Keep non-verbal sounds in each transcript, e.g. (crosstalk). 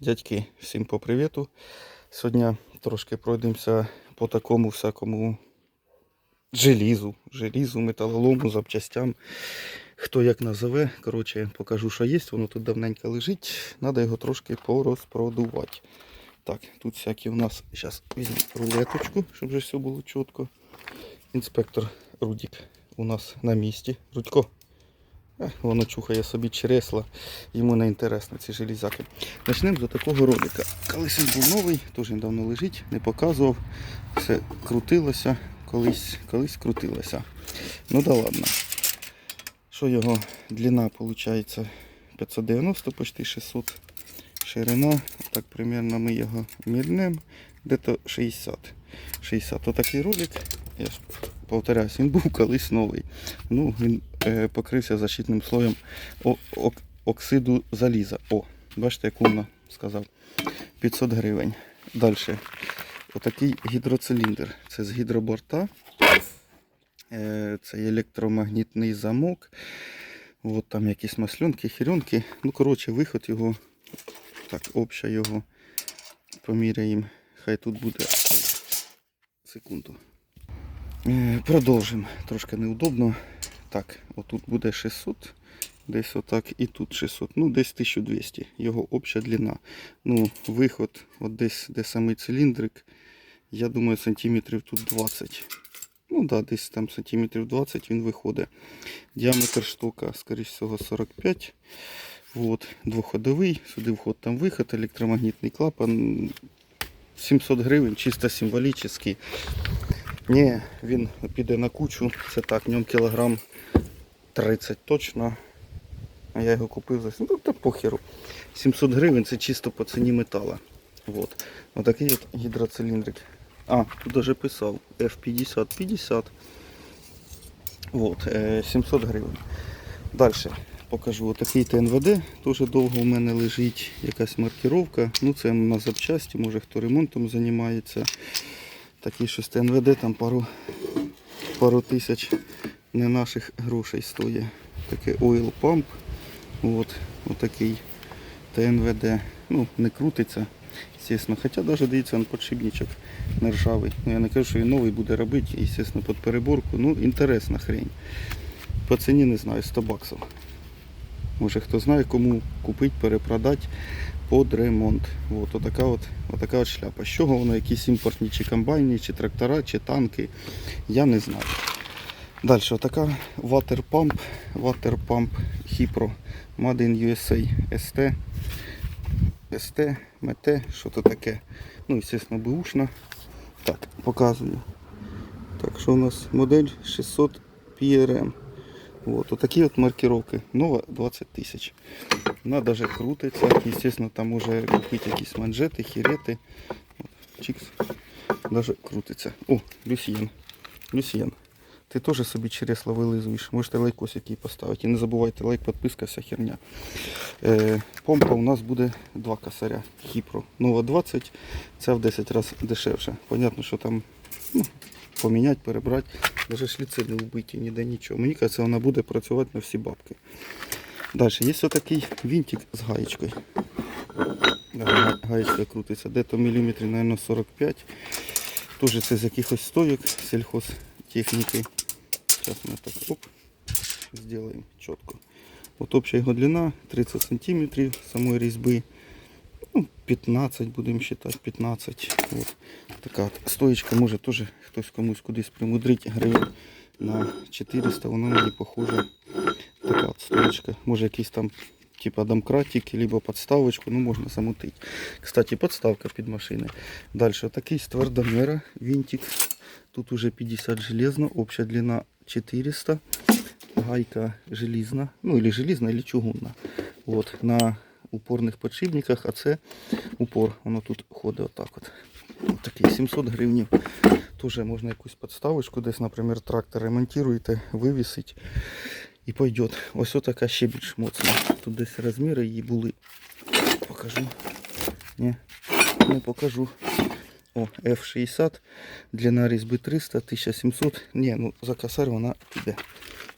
Дядьки, всім по привіту. Сьогодні трошки пройдемося по такому всякому желізу, желізу, металолому, запчастям. Хто як назове, коротше, покажу, що є. Воно тут давненько лежить. Треба його трошки порозпродувати. Так, тут всякі у нас. Зараз візьму рулеточку, щоб вже все було чітко. Інспектор Рудік у нас на місці. Рудько. Е, Воно чухає собі чересла, йому не інтересно ці железяки. Почнемо з такого ролика. Колись він був новий, теж він давно лежить, не показував. Все крутилося, колись, колись крутилося. Ну да ладно. Що його длина виходить 590, почти 600. Ширина, так примерно ми його мірнемо, десь 60. 60. Отакий ролик, я ж повторяюсь, він був колись новий. Ну, він покрився защитним слоєм оксиду заліза. О, бачите, як умно сказав. 500 гривень. Далі. Отакий гідроциліндр. Це з гідроборта. Е, це електромагнітний замок. От там якісь маслюнки, хірюнки. Ну, коротше, виход його. Так, обща його поміряємо. Хай тут буде. Секунду. Е, Продовжимо. Трошки неудобно. Так, отут буде 600. Десь отак і тут 600. Ну, десь 1200. Його обща длина. Ну, виход, от десь де самий циліндрик. Я думаю, сантиметрів тут 20. Ну да, десь там сантиметрів 20 він виходить. Діаметр штука, скоріш всього, 45. Вот, двоходовий, сюди вход, там виход, електромагнітний клапан. 700 гривень, чисто символічний. Ні, він піде на кучу. Це так, ньому кілограм 30 точно. А я його купив за ну, та похеру. 700 гривень це чисто по ціні метала. Вот. Отакий от гідроциліндрик. А, тут даже писав F50 50. Вот, е, 700 гривень. Далі покажу отакий ТНВД. Дуже довго у мене лежить якась маркировка. Ну це на запчасті, може хто ремонтом займається. Такий щось ТНВД, там пару, пару тисяч не наших грошей стоїть. Таке oil pump. От, отакий ТНВД. Ну, не крутиться, звісно. Хоча навіть дивіться, он подшипничок не ржавий. Ну, я не кажу, що він новий буде робити, звісно, під переборку. Ну, інтересна хрень. По ціні не знаю, 100 баксів. Може хто знає, кому купити, перепродати під ремонт. От, отака от, отака от шляпа. З чого воно якісь імпортні чи комбайні, чи трактора, чи танки, я не знаю. Далі, отака ватерпамп, ватерпамп Hipro Made in USA ST. ST, МТ, що то таке. Ну, звісно, бушна. Так, показую. Так, що у нас модель 600 PRM. Вот, отакі от маркировки. Нова 20 тисяч. Вона даже крутиться. Естественно, там може купити якісь манжети, хірети. Чикс. Даже крутиться. О, Люсьєн. Люсьєн. Ти теж собі чересла вилизуєш. Можете лайкос який поставити. І не забувайте лайк, підписка, вся херня. Е, помпа у нас буде два косаря. Хіпро. Нова 20, це в 10 разів дешевше. Понятно, що там ну, поміняти, перебрати. Навіть шліци не вбиті, ніде нічого. Мені кажеться, вона буде працювати на всі бабки. Далі, є отакий вінтик з гаєчкою. Гаєчка крутиться. Де-то міліметрів, мабуть, 45. Теж це з якихось стоїк сільхозтехніки. Зараз ми так оп, зробимо чітко. От обща його длина 30 см самої різьби. Ну, 15 будемо вважати, 15. От. Така от стоїчка може теж хтось комусь кудись примудрить гривень на 400, воно мені похоже. Така от стоїчка. Може якийсь там типа домкратик, либо подставочку, ну можна замутити. Кстати, подставка під машини. Далі такий з твердомера винтик. Тут уже 50 железно, общая длина 400. Гайка желізна, ну или желізна, или чугунна. Вот, на упорних подшипниках, а це упор. Воно тут ходить отак от. Такий 700 гривень. Теж можна якусь подставочку, десь, наприклад, трактор ремонтуєте, вивісить і пойдет. Ось така ще більш моцна. Тут десь розміри її були. Покажу. Ні, не покажу. О, F60, длина різьби 300, 1700. Ні, ну за косарь вона піде.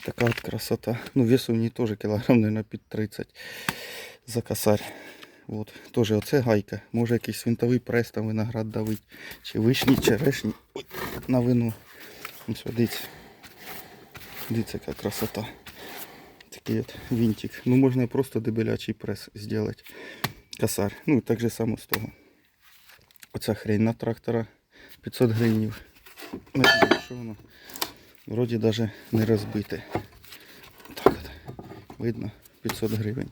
Така от красота. Ну, вес у нее тоже килограмм, наверное, під 30 за косарь. От. Теж оце гайка. Може якийсь винтовий прес там виноград давить. Чи вишні, черешні. Ой, на вино. Ось дивіться. Дивіться, яка красота. Такий от винтик. Ну можна просто дебелячий прес зробити. Косарь. Ну так же само з того. Оця хрень на трактора 500 гривнів. Знаю, що воно. Вроді навіть не розбите. Так от. Видно 500 гривень.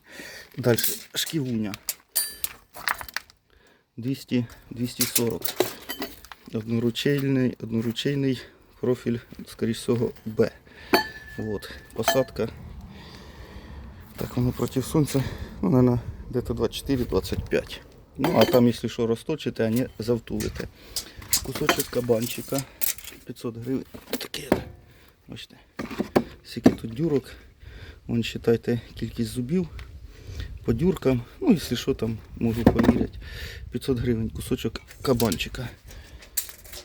Далі шківуня. 200, 240. Одноручейний, одноручейний профіль, скоріш всього, Б. Вот. Посадка. Так, воно проти сонця. Ну, наверное, где-то 24-25. Ну, а там, якщо що, розточите, а не завтулите. Кусочок кабанчика. 500 гривень. Таке. Бачите. Скільки тут дюрок. Вон считайте кількість зубів. По дюркам. Ну, якщо що там, можу поміряти. 500 гривень кусочок кабанчика.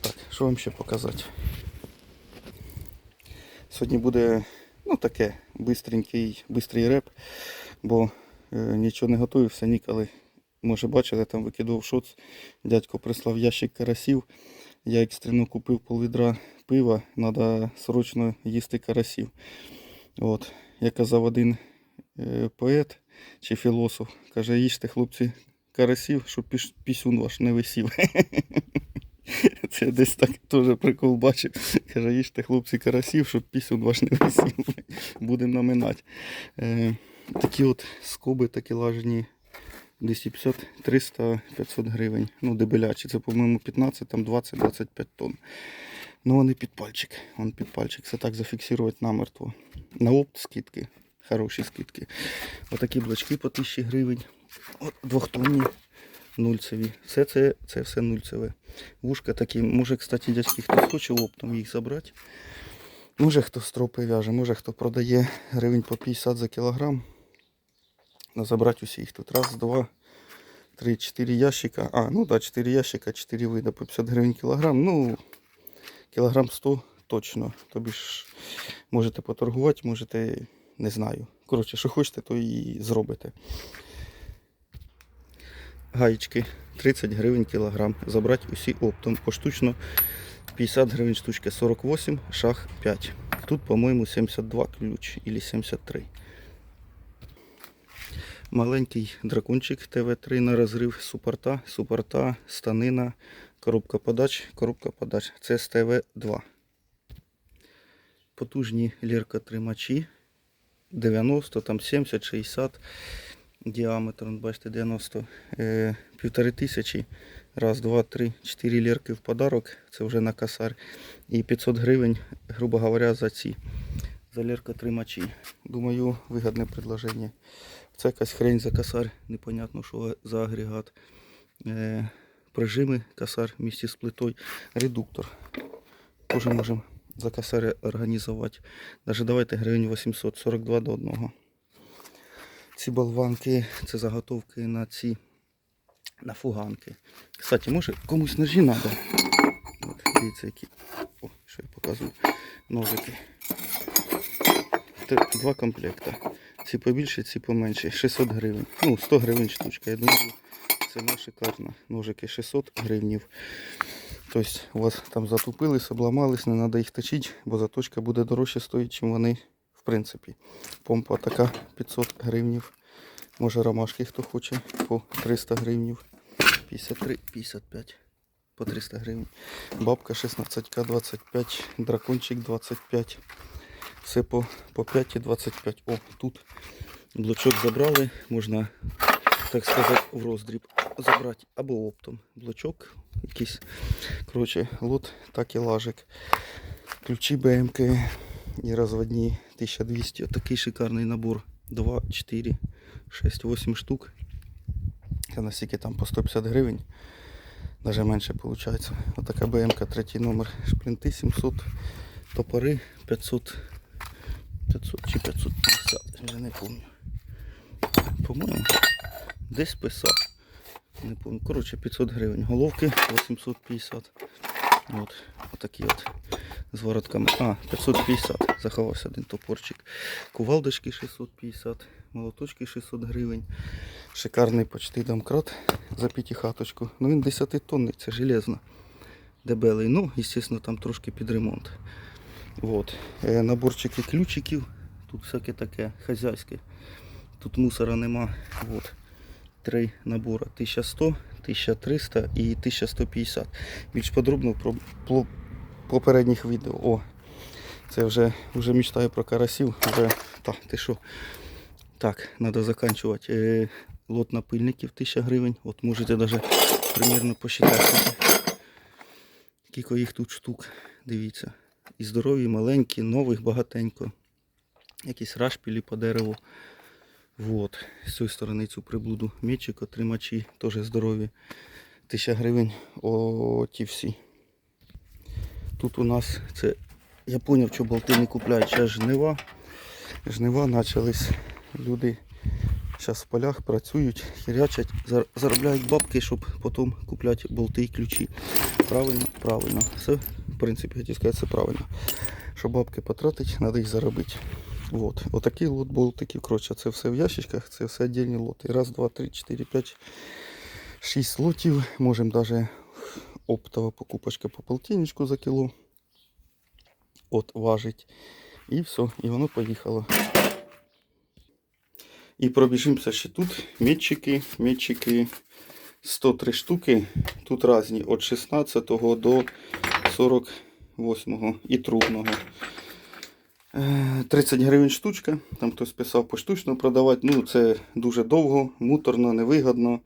Так, що вам ще показати? Сьогодні буде ну, таке бистренький, бистрий реп, бо е, нічого не готуєвся ніколи. Може бачили, там викидував шоц. Дядько прислав ящик карасів. Я екстрено купив пол відра пива, треба срочно їсти карасів. От. Я казав один е, поет чи філософ, каже, їжте, хлопці, карасів, щоб пісюн ваш не висів. (laughs) Це десь так теж прикол бачив. Каже, їжте, хлопці, карасів, щоб пісюн ваш не висів. (laughs) Будемо наминати. Е, такі от скоби такі лажені 250, 300, 500 гривень. Ну, дебелячі. Це, по-моєму, 15, там 20-25 тонн. Ну, вони під пальчик. Вон під пальчик. Це так зафіксувати намертво. На опт скидки. Хороші скидки. Отакі блочки по 1000 гривень. От, двохтонні. Нульцеві. Все це, це все нульцеве. Вушка такі. Може, кстати, дядьки, хтось хоче оптом їх забрати. Може хто стропи в'яже, може хто продає гривень по 50 за кілограм. Ну, забрати усіх тут. Раз, два, три, чотири ящика. А, ну да, 4 ящика, 4 вида по 50 гривень кілограм. Ну, кілограм 100 точно. Тобі ж можете поторгувати, можете, не знаю. Коротше, що хочете, то і зробите. Гаєчки 30 гривень кілограм. Забрати усі оптом. Поштучно 50 гривень штучка 48, шах 5. Тут, по-моєму, 72 ключ или 73. Маленький дракончик ТВ3 на розрив супорта, супорта, станина, коробка подач, коробка подач. Це з ТВ2. Потужні ліркотримачі 90, там 70, 60 діаметр, бачите, 90, е, півтори тисячі. Раз, два, три, чотири лірки в подарок. Це вже на косарь. І 500 гривень, грубо говоря, за ці. За ліркотримачі. Думаю, вигідне предложення. Це якась хрень за косарь, непонятно, що за агрегат. Прижими косарь вместе з плитою. Редуктор. Теж можемо за косарь організувати. Даже давайте гривень 800, 42 до 1. Ці болванки, це заготовки на ці на фуганки. Кстати, може комусь ножі треба. От, дивіться, які. О, що я показую. Ножики. Два комплекта. Ці побільше, ці поменше. 600 гривень. Ну, 100 гривень штучка. Я думаю, ціна шикарна. Ножики 600 гривнів. Тобто у вас там затупились, обламались, не треба їх точити, бо заточка буде дорожче стоїть, чим вони в принципі. Помпа така 500 гривнів. Може ромашки хто хоче по 300 гривнів. 53, 55 по 300 гривень. Бабка 16к 25, дракончик 25. Все по, по 5 і 25. О, тут блочок забрали. Можна, так сказати, в роздріб забрати. Або оптом. Блочок якийсь. Коротше, лот, так і лажик. Ключі БМК і розводні 1200. Отакий шикарний набор. 2, 4, 6, 8 штук. Це наскільки там по 150 гривень. Даже менше виходить. Отака БМК, третій номер. Шплінти 700, топори 500, 500 чи 550, вже не пам'ятаю. По-моєму, десь писав. Не пам'ятаю. Коротше, 500 гривень. Головки 850. От, отакі от з воротками. А, 550. Заховався один топорчик. Кувалдочки 650, молоточки 600 гривень. Шикарний почти домкрат за п'ятихаточку. Ну він 10 тонний, це железно. Дебелий. Ну, звісно, там трошки під ремонт. Вот. Е, наборчики ключиків. Тут всяке таке хазяйське. Тут мусора нема. Вот. Три набори 1100, 1300 і 1150. Більш подробно про попередніх відео. О, це вже, вже мечтаю про карасів. Вже, та, ти що? Так, треба закінчувати. Е, лот напильників 1000 гривень. От можете навіть примірно посчитати. скільки- їх тут штук. Дивіться. І здорові, маленькі, нових багатенько. Якісь рашпілі по дереву. Вот. З цієї сторони цю приблуду. Мечик, отримачі, теж здорові. 1000 гривень. О, ті всі. Тут у нас це. Я зрозумів, що болти не купляють. Зараз жнива. Жнива почались. Люди зараз в полях працюють, хірячать, заробляють бабки, щоб потім купляти болти і ключі. Правильно, правильно. Все, в принципі, хотів сказати, це правильно. Щоб бабки потратити, треба їх заробити. Вот. Отакий лот болтиків. Коротше, це все в ящичках, це все віддільні лоти. Раз, два, три, чотири, п'ять, шість лотів. Можемо навіть оптова покупочка по полтинничку за кіло. От важить. І все, і воно поїхало. І пробіжимося ще тут. Метчики, метчики 103 штуки. Тут різні від 16 до 48 і трубного. Е, 30 гривень штучка. Там хтось писав поштучно продавати. Ну, це дуже довго, муторно, невигодно.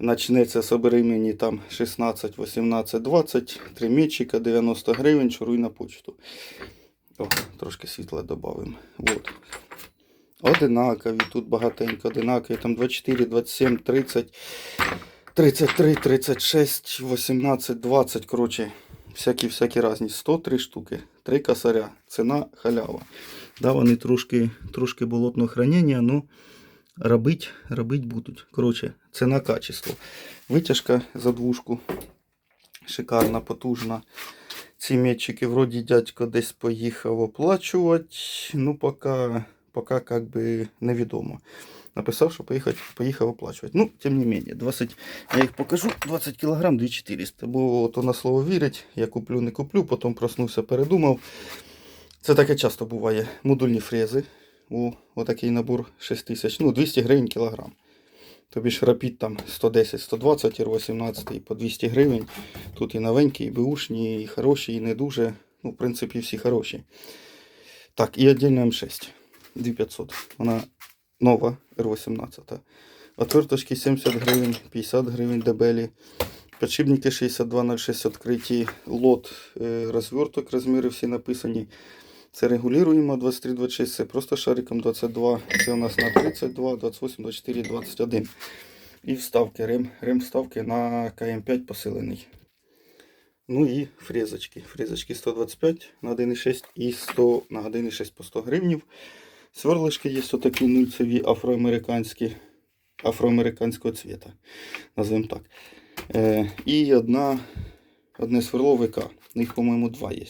Начнеться собери мені там 16, 18, 20, 3 метчика, 90 гривень, шуруй на почту. О, трошки світла додамо. Вот. Одинакові, тут багатенько одинакові. Там 24, 27, 30, 33, 36, 18, 20. Коротше, всякі-всякі різні. 103 штуки. 3 косаря. Ціна халява. Да, вони трошки, трошки болотного хранення, але робить, робить будуть. Коротше, ціна качество. Витяжка за двушку. Шикарна, потужна. Ці метчики вроді дядько десь поїхав оплачувати. Ну, поки, поки как би невідомо. Написав, що поїхав, поїхав оплачувати. Ну, тим не менше, 20, я їх покажу, 20 кг 2400. Бо то на слово вірить, я куплю, не куплю, потім проснувся, передумав. Це таке часто буває. Модульні фрези. О, отакий набор 6000, ну 200 гривень кілограм. Тобі ж рапід там 110-120 R18 і по 200 гривень. Тут і новенькі, і беушні, і хороші, і не дуже. Ну, в принципі, всі хороші. Так, і отдельно М6. 2500. Вона нова R18. Отверточки 70 гривень, 50 гривень дебелі. Подшипники 6206 відкриті. Лот е, розверток, розміри всі написані. Це регулюємо 23-26, це просто шариком 22. Це у нас на 32, 28, 24, 21. І вставки, рем, рем вставки на КМ5 посилений. Ну і фрезочки. Фрезочки 125 на 1,6 і 100 на 1,6 по 100 гривнів. Сверлишки є отакі нульцеві афроамериканські, афроамериканського цвіта. Називаємо так. Е, і одна, одне сверло ВК. Їх, по-моєму, два є.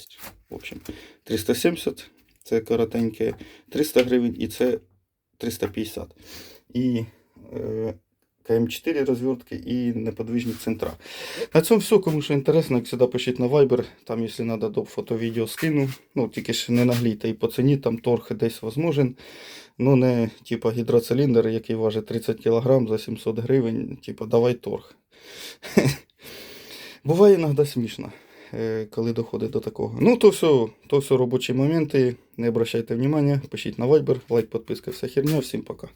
В общем, 370 це коротеньке, 300 гривень і це 350. І е, КМ4 розвертки і неподвижні центра. На цьому все. Кому що інтересно, як завжди пишіть на Viber. Там, якщо треба, до фото-відео скину. Ну, тільки ж не наглійте і по ціні, там торг десь возможен. Ну, не типа гідроциліндр, який важить 30 кг за 700 гривень. Типа, давай торг. (laughs) Буває іноді смішно, е, коли доходить до такого. Ну, то все, то все робочі моменти. Не обращайте внимания, пишіть на Viber, лайк, підписка, вся херня. Всім пока.